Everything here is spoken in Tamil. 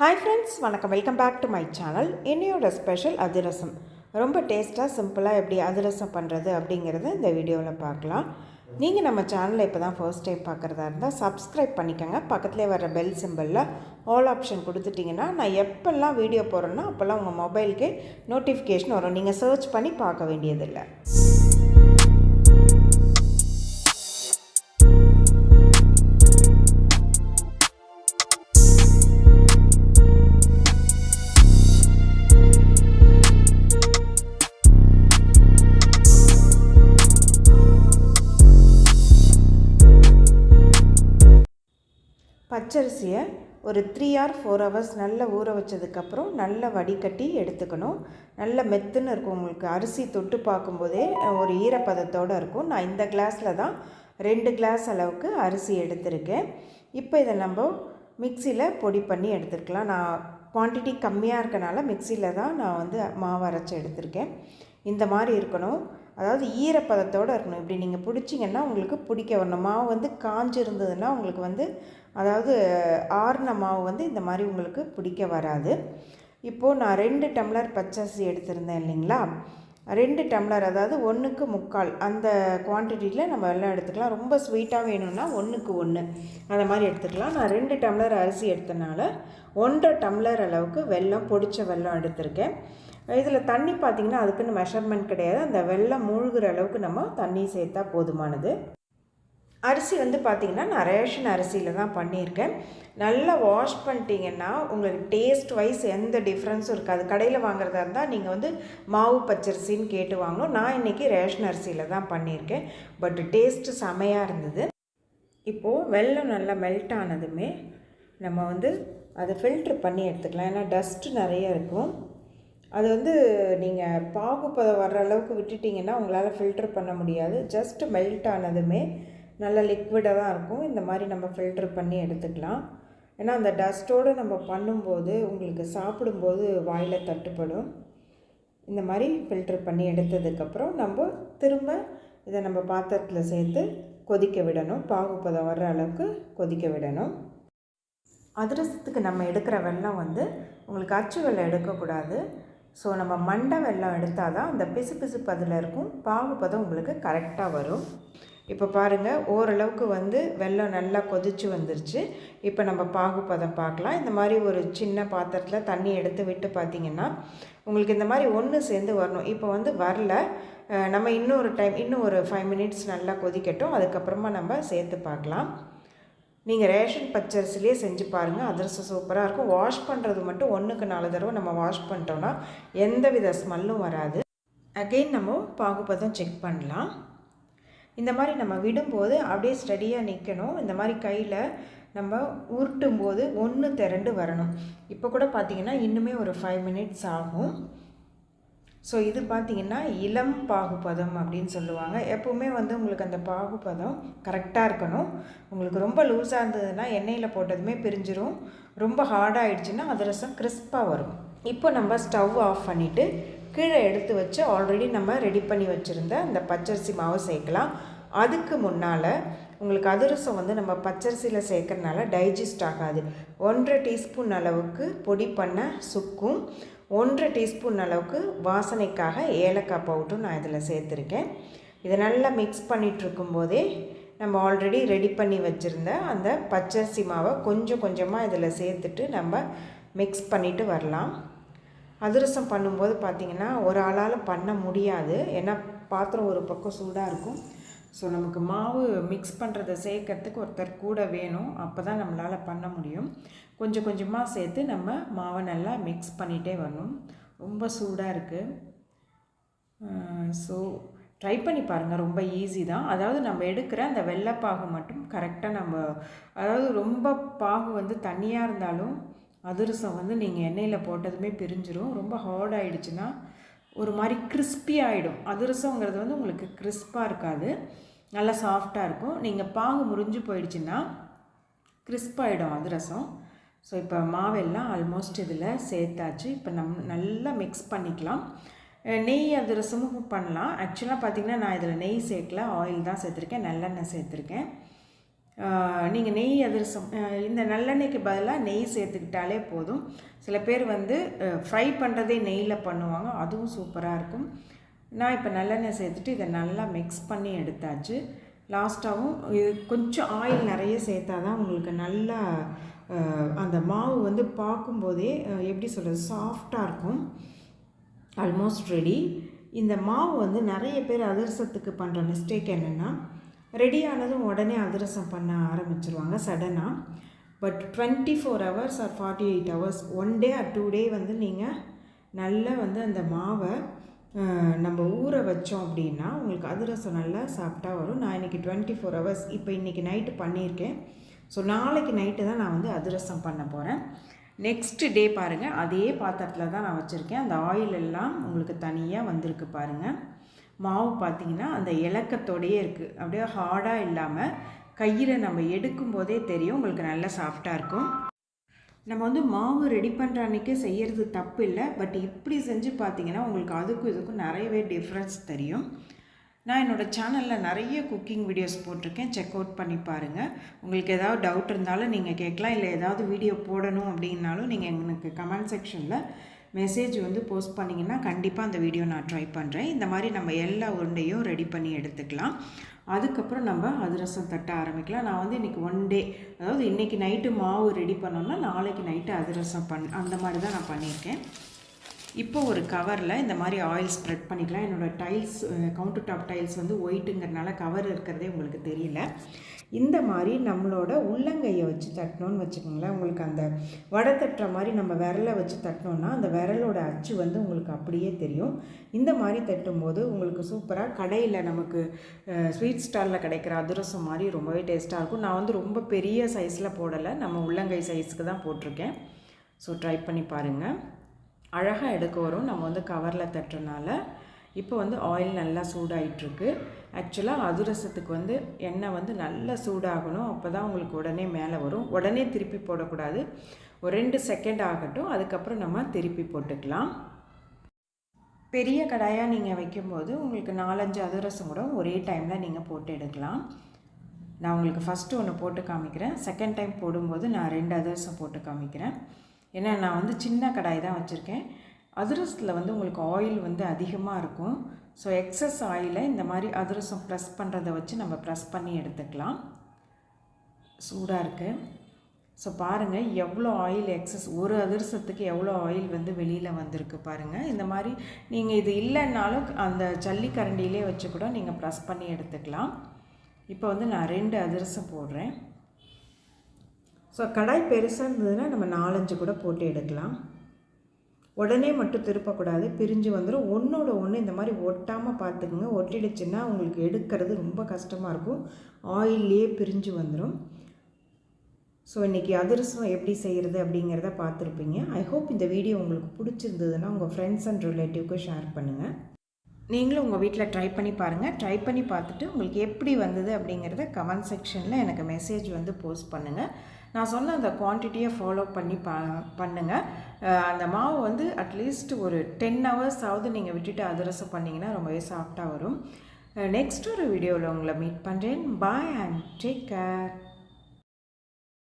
ஹாய் ஃப்ரெண்ட்ஸ் வணக்கம். Welcome back to my channel என்னையோட ஸ்பெஷல் அதிரசம். ரொம்ப டேஸ்ட்டாக சிம்பிளாக எப்படி அதிரசம் பண்ணுறது அப்படிங்கிறத இந்த வீடியோவில் பார்க்கலாம். நீங்கள் நம்ம சேனலை இப்போ தான் ஃபர்ஸ்ட் டைம் பார்க்குறதா இருந்தால் சப்ஸ்கிரைப் பண்ணிக்கோங்க. பக்கத்துலேயே வர பெல் சிம்பிளில் ஆல் ஆப்ஷன் கொடுத்துட்டிங்கன்னா நான் எப்போல்லாம் வீடியோ போடுறேன்னா அப்போல்லாம் உங்கள் மொபைலுக்கே நோட்டிஃபிகேஷன் வரும். நீங்கள் சர்ச் பண்ணி பார்க்க வேண்டியதில்லை. பச்சரிசியை ஒரு த்ரீ ஆர் ஃபோர் ஹவர்ஸ் நல்லா ஊற வச்சதுக்கப்புறம் நல்லா வடிகட்டி எடுத்துக்கணும். நல்ல மெத்துன்னு இருக்கும் உங்களுக்கு. அரிசி தொட்டு பார்க்கும்போதே ஒரு ஈரப்பதத்தோடு இருக்கும். நான் இந்த கிளாஸில் தான் ரெண்டு கிளாஸ் அளவுக்கு அரிசி எடுத்திருக்கேன். இப்போ இதை நம்ம மிக்சியில் பொடி பண்ணி எடுத்துருக்கலாம் நான் குவான்டிட்டி கம்மியாக இருக்கனால மிக்சியில் தான் நான் வந்து மாவு அரைச்சி எடுத்திருக்கேன். இந்த மாதிரி இருக்கணும். அதாவது ஈரப்பதத்தோடு இருக்கணும். இப்படி நீங்கள் பிடிச்சிங்கன்னா உங்களுக்கு பிடிக்க வரணும். மாவு வந்து காஞ்சிருந்ததுன்னா உங்களுக்கு வந்து அதாவது ஆறுன மாவு வந்து இந்த மாதிரி உங்களுக்கு பிடிக்க வராது. இப்போது நான் ரெண்டு டம்ளர் பச்சரிசி எடுத்திருந்தேன் இல்லைங்களா? ரெண்டு டம்ளர் அதாவது ஒன்றுக்கு முக்கால் அந்த குவான்டிட்டியில் நம்ம எல்லாம் எடுத்துக்கலாம். ரொம்ப ஸ்வீட்டாக வேணும்னா ஒன்றுக்கு ஒன்று அந்த மாதிரி எடுத்துக்கலாம். நான் ரெண்டு டம்ளர் அரிசி எடுத்தனால ஒன்றரை டம்ளர் அளவுக்கு வெல்லம் பொடிச்ச வெல்லம் எடுத்திருக்கேன். இதில் தண்ணி பார்த்திங்கன்னா அதுக்குன்னு மெஷர்மெண்ட் கிடையாது. அந்த வெள்ளம் மூழ்கிற அளவுக்கு நம்ம தண்ணி சேர்த்தா போதுமானது. அரிசி வந்து பார்த்திங்கன்னா நான் ரேஷன் அரிசியில் தான் பண்ணியிருக்கேன். நல்லா வாஷ் பண்ணிட்டீங்கன்னா உங்களுக்கு டேஸ்ட் வைஸ் எந்த டிஃப்ரென்ஸும் இருக்காது. கடையில் வாங்குறதா இருந்தால் நீங்கள் வந்து மாவு பச்சரிசின்னு கேட்டு வாங்கணும். நான் இன்றைக்கி ரேஷன் அரிசியில் தான் பண்ணியிருக்கேன். பட் டேஸ்ட்டு செமையாக இருந்தது. இப்போது வெள்ளம் நல்லா மெல்ட் ஆனதுமே நம்ம வந்து அதை ஃபில்ட்ரு பண்ணி எடுத்துக்கலாம். ஏன்னா டஸ்ட்டு நிறைய இருக்கும். அது வந்து நீங்கள் பாகுப்பதம் வர்ற அளவுக்கு விட்டுட்டிங்கன்னா உங்களால் ஃபில்ட்ரு பண்ண முடியாது. ஜஸ்ட் மெல்ட் ஆனதுமே நல்ல லிக்விடாக தான் இருக்கும். இந்த மாதிரி நம்ம ஃபில்ட்ரு பண்ணி எடுத்துக்கலாம். ஏன்னா அந்த டஸ்ட்டோடு நம்ம பண்ணும்போது உங்களுக்கு சாப்பிடும்போது வாயில் தட்டுப்படும். இந்த மாதிரி ஃபில்ட்ரு பண்ணி எடுத்ததுக்கப்புறம் நம்ம திரும்ப இதை நம்ம பாத்திரத்தில் சேர்த்து கொதிக்க விடணும். பாகுப்பதம் வர்ற அளவுக்கு கொதிக்க விடணும். அதிரசத்துக்கு நம்ம எடுக்கிற வெள்ளம் வந்து உங்களுக்கு அச்சு வெள்ளம் எடுக்கக்கூடாது. ஸோ நம்ம மண்டை வெள்ளம் எடுத்தால் தான் அந்த பிசு பிசுப்பு அதில் இருக்கும். பாகுபதம் உங்களுக்கு கரெக்டாக வரும். இப்போ பாருங்கள் ஓரளவுக்கு வந்து வெள்ளம் நல்லா கொதிச்சு வந்துருச்சு. இப்போ நம்ம பாகுபதம் பார்க்கலாம். இந்த மாதிரி ஒரு சின்ன பாத்திரத்தில் தண்ணி எடுத்து விட்டு பார்த்தீங்கன்னா உங்களுக்கு இந்த மாதிரி ஒன்று சேர்ந்து வரணும். இப்போ வந்து வரல. நம்ம இன்னொரு டைம் இன்னும் ஒரு ஃபைவ் மினிட்ஸ் நல்லா கொதிக்கட்டும். அதுக்கப்புறமா நம்ம சேர்த்து பார்க்கலாம். நீங்கள் ரேஷன் பச்சரிசிலே செஞ்சு பாருங்கள் அதிரசம் சூப்பராக இருக்கும். வாஷ் பண்ணுறது மட்டும் ஒன்றுக்கு நாலு தடவை நம்ம வாஷ் பண்ணிட்டோன்னா எந்த வித ஸ்மெல்லும் வராது. அகெயின் நம்ம பாகுபதம் செக் பண்ணலாம். இந்த மாதிரி நம்ம விடும்போது அப்படியே ஸ்டடியாக நிற்கணும் இந்த மாதிரி கையில் நம்ம உருட்டும் போது ஒன்று திரண்டு வரணும். இப்போ கூட பார்த்திங்கன்னா இன்னுமே ஒரு ஃபைவ் மினிட்ஸ் ஆகும். ஸோ இது பார்த்திங்கன்னா இளம் பாகுபதம் அப்படின்னு சொல்லுவாங்க. எப்போவுமே வந்து உங்களுக்கு அந்த பாகுபதம் கரெக்டாக இருக்கணும். உங்களுக்கு ரொம்ப லூஸாக இருந்ததுன்னா எண்ணெயில் போட்டதுமே பிரிஞ்சிரும். ரொம்ப ஹார்டாகிடுச்சுன்னா அதிரசம் கிறிஸ்பாக வரும். இப்போ நம்ம ஸ்டவ் ஆஃப் பண்ணிவிட்டு கீழே எடுத்து வச்சு ஆல்ரெடி நம்ம ரெடி பண்ணி வச்சுருந்த அந்த பச்சரிசி மாவு சேர்க்கலாம். அதுக்கு முன்னால் உங்களுக்கு அதிரசம் வந்து நம்ம பச்சரிசியில் சேர்க்கறனால டைஜஸ்ட் ஆகாது. ஒன்றரை டீஸ்பூன் அளவுக்கு பொடி பண்ண சுக்கும். ஒன்றரை டீஸ்பூன் அளவுக்கு வாசனைக்காக ஏலக்காய் பவுட்டும் நான் இதில் சேர்த்துருக்கேன். இதை நல்லா மிக்ஸ் பண்ணிகிட்ருக்கும் போதே நம்ம ஆல்ரெடி ரெடி பண்ணி வச்சுருந்த அந்த பச்சரிசி மாவை கொஞ்சம் கொஞ்சமாக இதில் சேர்த்துட்டு நம்ம மிக்ஸ் பண்ணிவிட்டு வரலாம். அதிரசம் பண்ணும்போது பார்த்திங்கன்னா ஒரு ஆளால் பண்ண முடியாது. ஏன்னா பாத்திரம் ஒரு பக்கம் சூடாக இருக்கும். ஸோ நமக்கு மாவு மிக்ஸ் பண்ணுறதை சேர்க்கறதுக்கு ஒருத்தர் கூட வேணும். அப்போ தான் நம்மளால் பண்ண முடியும். கொஞ்சம் கொஞ்சமாக சேர்த்து நம்ம மாவை நல்லா மிக்ஸ் பண்ணிகிட்டே வரணும். ரொம்ப சூடாக இருக்குது ஸோ ட்ரை பண்ணி பாருங்கள் ரொம்ப ஈஸி தான். அதாவது நம்ம எடுக்கிற அந்த வெள்ளைப்பாகு மட்டும் கரெக்டாக நம்ம அதாவது ரொம்ப பாகு வந்து தண்ணியாக இருந்தாலும் அதிரசம் வந்து நீங்கள் எண்ணெயில் போட்டதுமே பிரிஞ்சிரும். ரொம்ப ஹார்ட் ஆகிடுச்சுன்னா ஒரு மாதிரி கிறிஸ்பி ஆகிடும் அதிரசங்கிறது வந்து உங்களுக்கு கிறிஸ்பாக இருக்காது. நல்லா சாஃப்டாக இருக்கும். நீங்கள் பாகு முறிஞ்சு போயிடுச்சுன்னா கிறிஸ்பாகிடும் அதிரசம். ஸோ இப்போ மாவெல்லாம் ஆல்மோஸ்ட் இதில் சேர்த்தாச்சு. இப்போ நம் நல்லா மிக்ஸ் பண்ணிக்கலாம். நெய் அதிரசமும் பண்ணலாம். ஆக்சுவலாக பார்த்திங்கன்னா நான் இதில் நெய் சேர்க்கல. ஆயில் தான் சேர்த்துருக்கேன். நல்லெண்ணெய் சேர்த்துருக்கேன். நீங்கள் நெய் அதிரசம் இந்த நல்லெண்ணெய்க்கு பதிலாக நெய் சேர்த்துக்கிட்டாலே போதும். சில பேர் வந்து ஃப்ரை பண்ணுறதே நெய்யில் பண்ணுவாங்க அதுவும் சூப்பராக இருக்கும். நான் இப்போ நல்லெண்ணெய் சேர்த்துட்டு இதை நல்லா மிக்ஸ் பண்ணி எடுத்தாச்சு. லாஸ்ட்டாகவும் இது கொஞ்சம் ஆயில் நிறைய சேர்த்தா தான் உங்களுக்கு நல்லா அந்த மாவு வந்து பார்க்கும்போதே எப்படி சொல்கிறது சாஃப்டாக இருக்கும். ஆல்மோஸ்ட் ரெடி இந்த மாவு வந்து நிறைய பேர் அதிரசத்துக்கு பண்ணுற மிஸ்டேக் என்னென்னா ரெடி ஆனதும் உடனே அதிரசம் பண்ண ஆரம்பிச்சிருவாங்க சடனாக but twenty four hours or forty eight hours one day or two day வந்து நீங்கள் நல்லா வந்து அந்த மாவை நம்ம ஊற வச்சோம் அப்படின்னா உங்களுக்கு அதிரசம் நல்லா சாப்பிட்டா வரும். நான் இன்றைக்கி டுவெண்ட்டி ஃபோர் ஹவர்ஸ் இப்போ இன்றைக்கி நைட்டு பண்ணியிருக்கேன். ஸோ நாளைக்கு நைட்டு தான் நான் வந்து அதிரசம் பண்ண போகிறேன் நெக்ஸ்ட் டே பாருங்கள் அதே பாத்திரத்தில் தான் நான் வச்சுருக்கேன். அந்த ஆயில் எல்லாம் உங்களுக்கு தனியாக வந்திருக்கு பாருங்கள் மாவு பார்த்தீங்கன்னா அந்த இலக்கத்தோடையே இருக்குது அப்படியே ஹார்டாக இல்லாமல் கையில் நம்ம எடுக்கும் போதே தெரியும் உங்களுக்கு நல்லா சாஃப்டாக இருக்கும். நம்ம வந்து மாவு ரெடி பண்ணுற அன்றைக்கே செய்கிறது தப்பு இல்லை. பட் இப்படி செஞ்சு பார்த்தீங்கன்னா உங்களுக்கு அதுக்கும் இதுக்கும் நிறையவே டிஃப்ரென்ஸ் தெரியும். நான் என்னோடய சேனலில் நிறைய குக்கிங் வீடியோஸ் போட்டிருக்கேன். செக் அவுட் பண்ணி பாருங்கள் உங்களுக்கு ஏதாவது டவுட் இருந்தாலும் நீங்கள் கேட்கலாம். இல்லை ஏதாவது வீடியோ போடணும் அப்படின்னாலும் நீங்கள் எனக்கு கமெண்ட் செக்ஷனில் மெசேஜ் வந்து போஸ்ட் பண்ணிங்கன்னா கண்டிப்பாக அந்த வீடியோ நான் ட்ரை பண்ணுறேன் இந்த மாதிரி நம்ம எல்லா உருண்டையும் ரெடி பண்ணி எடுத்துக்கலாம். அதுக்கப்புறம் நம்ம அதிரசம் தட்ட ஆரம்பிக்கலாம். நான் வந்து இன்றைக்கி ஒன் டே அதாவது இன்றைக்கி நைட்டு மாவு ரெடி பண்ணோம்னா நாளைக்கு நைட்டு அதிரசம் பண் அந்த மாதிரி தான் நான் பண்ணியிருக்கேன். இப்போ ஒரு கவரில் இந்த மாதிரி ஆயில் ஸ்ப்ரெட் பண்ணிக்கலாம். என்னோடய டைல்ஸ் கவுண்டர் டாப் டைல்ஸ் வந்து ஒயிட்டுங்கிறனால கவர் இருக்கிறதே உங்களுக்கு தெரியல. இந்த மாதிரி நம்மளோட உள்ளங்கையை வச்சு தட்டினோன்னு வச்சுக்கோங்களேன். உங்களுக்கு அந்த வடை தட்டுற மாதிரி நம்ம விரலை வச்சு தட்டினோன்னா அந்த விரலோட அச்சு வந்து உங்களுக்கு அப்படியே தெரியும். இந்த மாதிரி தட்டும்போது உங்களுக்கு சூப்பராக கடையில் நமக்கு ஸ்வீட் ஸ்டாலில் கிடைக்கிற அதிரசம் மாதிரி ரொம்பவே டேஸ்ட்டாக இருக்கும். நான் வந்து ரொம்ப பெரிய சைஸில் போடலை. நம்ம உள்ளங்கை சைஸ்க்கு தான் போட்டிருக்கேன். ஸோ ட்ரை பண்ணி பாருங்கள் அழகாக எடுக்க வரும். நம்ம வந்து கவரில் தட்டுறனால இப்போ வந்து ஆயில் நல்லா சூடாகிட்டுருக்கு ஆக்சுவலாக அதிரசத்துக்கு வந்து எண்ணெய் வந்து நல்லா சூடாகணும். அப்போ தான் உங்களுக்கு உடனே மேலே வரும். உடனே திருப்பி போடக்கூடாது. ஒரு ரெண்டு செகண்ட் ஆகட்டும். அதுக்கப்புறம் நம்ம திருப்பி போட்டுக்கலாம். பெரிய கடாயாக நீங்கள் வைக்கும்போது உங்களுக்கு நாலஞ்சு அதிரசம் கூட ஒரே டைமில் நீங்கள் போட்டு எடுக்கலாம். நான் உங்களுக்கு ஃபஸ்ட்டு ஒன்று போட்டு காமிக்கிறேன். செகண்ட் டைம் போடும்போது நான் ரெண்டு அதிரசம் போட்டு காமிக்கிறேன். ஏன்னா நான் வந்து சின்ன கடாய் தான் வச்சுருக்கேன். அதிரசத்தில் வந்து உங்களுக்கு ஆயில் வந்து அதிகமாக இருக்கும். ஸோ எக்ஸஸ் ஆயிலை இந்த மாதிரி அதிரசம் ப்ரெஸ் பண்ணுறதை வச்சு நம்ம ப்ரெஸ் பண்ணி எடுத்துக்கலாம். சூடாக இருக்குது ஸோ பாருங்கள் எவ்வளோ ஆயில் எக்ஸஸ் ஒரு அதிரசத்துக்கு எவ்வளோ ஆயில் வந்து வெளியில் வந்திருக்கு பாருங்கள் இந்த மாதிரி நீங்கள் இது இல்லைன்னாலும் அந்த ஜல்லிக்கரண்டியிலே வச்சு கூட நீங்கள் ப்ரெஸ் பண்ணி எடுத்துக்கலாம். இப்போ வந்து நான் ரெண்டு அதிரசம் போடுறேன். ஸோ கடாய் பெருசாக இருந்ததுன்னா நம்ம நாலஞ்சு கூட போட்டு எடுக்கலாம். உடனே மட்டும் திருப்பக்கூடாது பிரிஞ்சு வந்துடும் ஒன்றோட ஒன்று இந்த மாதிரி ஒட்டாமல் பார்த்துக்குங்க. ஒட்டிடுச்சுன்னா உங்களுக்கு எடுக்கிறது ரொம்ப கஷ்டமாக இருக்கும். ஆயிலே பிரிஞ்சு வந்துடும் ஸோ இன்றைக்கி அதிரசம் எப்படி செய்கிறது அப்படிங்கிறத பார்த்துருப்பீங்க. ஐ ஹோப் இந்த வீடியோ உங்களுக்கு பிடிச்சிருந்ததுன்னா உங்கள் ஃப்ரெண்ட்ஸ் அண்ட் ரிலேட்டிவ்க்கு ஷேர் பண்ணுங்கள் நீங்களும் உங்கள் வீட்டில் ட்ரை பண்ணி பாருங்கள் ட்ரை பண்ணி பார்த்துட்டு உங்களுக்கு எப்படி வந்தது அப்படிங்கிறத கமெண்ட் செக்ஷனில் எனக்கு மெசேஜ் வந்து போஸ்ட் பண்ணுங்கள் நான் சொன்ன அந்த குவான்டிட்டியை ஃபாலோ பண்ணி பா பண்ணுங்கள் அந்த மாவு வந்து அட்லீஸ்ட் ஒரு டென் ஹவர்ஸ் ஆகுது நீங்கள் விட்டுட்டு அதிரசம் பண்ணிங்கன்னா ரொம்பவே சாஃப்டாக வரும். நெக்ஸ்ட் ஒரு வீடியோவில் உங்களை மீட் பண்ணுறேன் பாய் அண்ட் டேக் கேர்